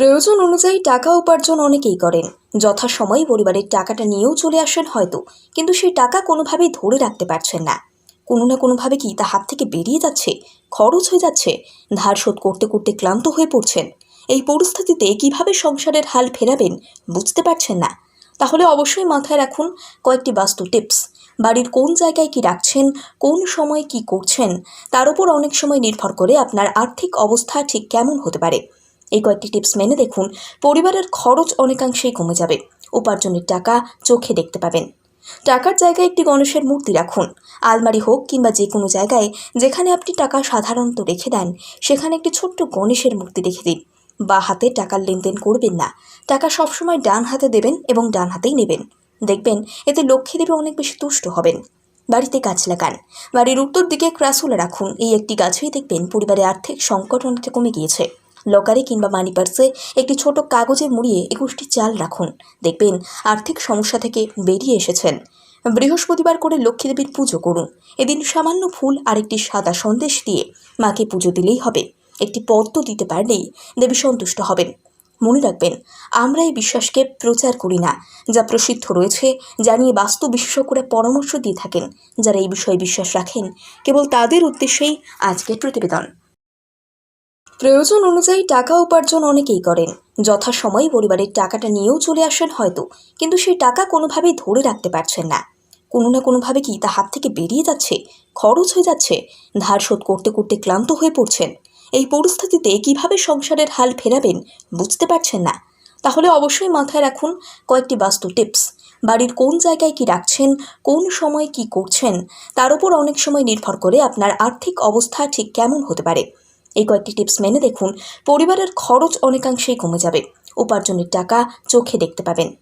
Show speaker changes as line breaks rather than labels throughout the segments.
প্রয়োজন অনুযায়ী টাকা উপার্জন অনেকেই করেন। যথাসময়ে পরিবারের টাকাটা নিয়েও চলে আসেন হয়তো, কিন্তু সেই টাকা কোনোভাবেই ধরে রাখতে পারছেন না। কোনো না কোনোভাবে কি তা হাত থেকে বেরিয়ে যাচ্ছে? খরচ হয়ে যাচ্ছে? ধার শোধ করতে করতে ক্লান্ত হয়ে পড়ছেন? এই পরিস্থিতিতে কীভাবে সংসারের হাল ফেরাবেন বুঝতে পারছেন না। তাহলে অবশ্যই মাথায় রাখুন কয়েকটি বাস্তু টিপস। বাড়ির কোন জায়গায় কি রাখছেন, কোন সময় কি করছেন, তার উপর অনেক সময় নির্ভর করে আপনার আর্থিক অবস্থা ঠিক কেমন হতে পারে। এই কয়েকটি টিপস মেনে দেখুন, পরিবারের খরচ অনেকাংশেই কমে যাবে। উপার্জনের টাকা চোখে দেখতে পাবেন। টাকার জায়গায় একটি গণেশের মূর্তি রাখুন। আলমারি হোক কিংবা যে কোনো জায়গায় যেখানে আপনি টাকা সাধারণত রেখে দেন, সেখানে একটি ছোট্ট গণেশের মূর্তি রেখে দিন। বা হাতে টাকার লেনদেন করবেন না। টাকা সবসময় ডান হাতে দেবেন এবং ডান হাতেই নেবেন। দেখবেন, এতে লক্ষ্মী দেবী অনেক বেশি তুষ্ট হবেন। বাড়িতে গাছ লাগান। বাড়ির উত্তর দিকে ক্রাসুলা রাখুন। এই একটি গাছই দেখবেন পরিবারে আর্থিক সংকট অনেকটা কমে গিয়েছে। লকারে কিংবা মানি পার্সে একটি ছোট কাগজে মুড়িয়ে একুশটি চাল রাখুন। দেখবেন আর্থিক সমস্যা থেকে বেরিয়ে এসেছেন। বৃহস্পতিবার করে লক্ষ্মী দেবীর পুজো করুন। এদিন সামান্য ফুল আর একটি সাদা সন্দেশ দিয়ে মাকে পুজো দিলেই হবে। একটি পদ্ম দিতে পারলেই দেবী সন্তুষ্ট হবেন। মনে রাখবেন, আমরা এই বিশ্বাসকে প্রচার করি না। যা প্রসিদ্ধ রয়েছে, যা নিয়ে বাস্তু বিশেষজ্ঞরা পরামর্শ দিয়ে থাকেন। যারা এই বিষয়ে বিশ্বাস রাখেন, কেবল তাদের উদ্দেশ্যেই আজকের প্রতিবেদন। প্রয়োজন অনুযায়ী টাকা উপার্জন অনেকেই করেন। যথাসময়ে পরিবারের টাকাটা নিয়েও চলে আসেন হয়তো, কিন্তু সেই টাকা কোনোভাবেই ধরে রাখতে পারছেন না। কোনো না কোনোভাবে কি তা হাত থেকে বেরিয়ে যাচ্ছে? খরচ হয়ে যাচ্ছে? ধার শোধ করতে করতে ক্লান্ত হয়ে পড়ছেন? এই পরিস্থিতিতে কীভাবে সংসারের হাল ফেরাবেন বুঝতে পারছেন না। তাহলে অবশ্যই মাথায় রাখুন কয়েকটি বাস্তু টিপস। বাড়ির কোন জায়গায় কি রাখছেন, কোন সময় কি করছেন, তার উপর অনেক সময় নির্ভর করে আপনার আর্থিক অবস্থা ঠিক কেমন হতে পারে। এই কয়েকটি টিপস মেনে দেখুন, পরিবারের খরচ অনেকাংশেই কমে যাবে। উপার্জনের টাকা চোখে দেখতে পাবেন।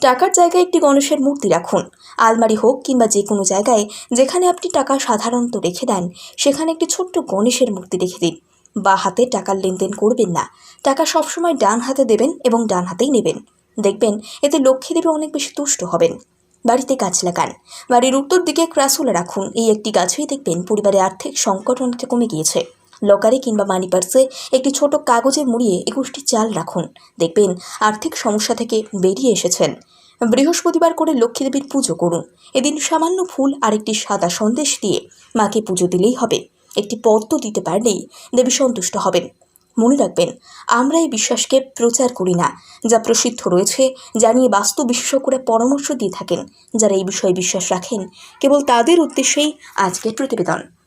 টাকার জায়গায় একটি গণেশের মূর্তি রাখুন। আলমারি হোক কিংবা যে কোনো জায়গায় যেখানে আপনি টাকা সাধারণত রেখে দেন, সেখানে একটি ছোট্ট গণেশের মূর্তি রেখে দিন। বা হাতে টাকার লেনদেন করবেন না। টাকা সবসময় ডান হাতে দেবেন এবং ডান হাতেই নেবেন। দেখবেন, এতে লক্ষ্মী দেবী অনেক বেশি তুষ্ট হবেন। বাড়িতে গাছ লাগান। বাড়ির উত্তর দিকে ক্রাসুলা রাখুন। এই একটি গাছই দেখবেন পরিবারে আর্থিক সংকট অনেকটা কমে গিয়েছে। লকারে কিংবা মানি পার্সে একটি ছোট কাগজে মুড়িয়ে একুশটি চাল রাখুন। দেখবেন আর্থিক সমস্যা থেকে বেরিয়ে এসেছেন। বৃহস্পতিবার করে লক্ষ্মী দেবীর পুজো করুন। এদিন সামান্য ফুল আর একটি সাদা সন্দেশ দিয়ে মাকে পুজো দিলেই হবে। একটি পদ্ম দিতে পারলেই দেবী সন্তুষ্ট হবেন। মনে রাখবেন, আমরা এই বিশ্বাসকে প্রচার করি না। যা প্রসিদ্ধ রয়েছে, যা নিয়ে বাস্তু বিশেষজ্ঞরা পরামর্শ দিয়ে থাকেন। যারা এই বিষয়ে বিশ্বাস রাখেন, কেবল তাদের উদ্দেশ্যেই আজকের প্রতিবেদন।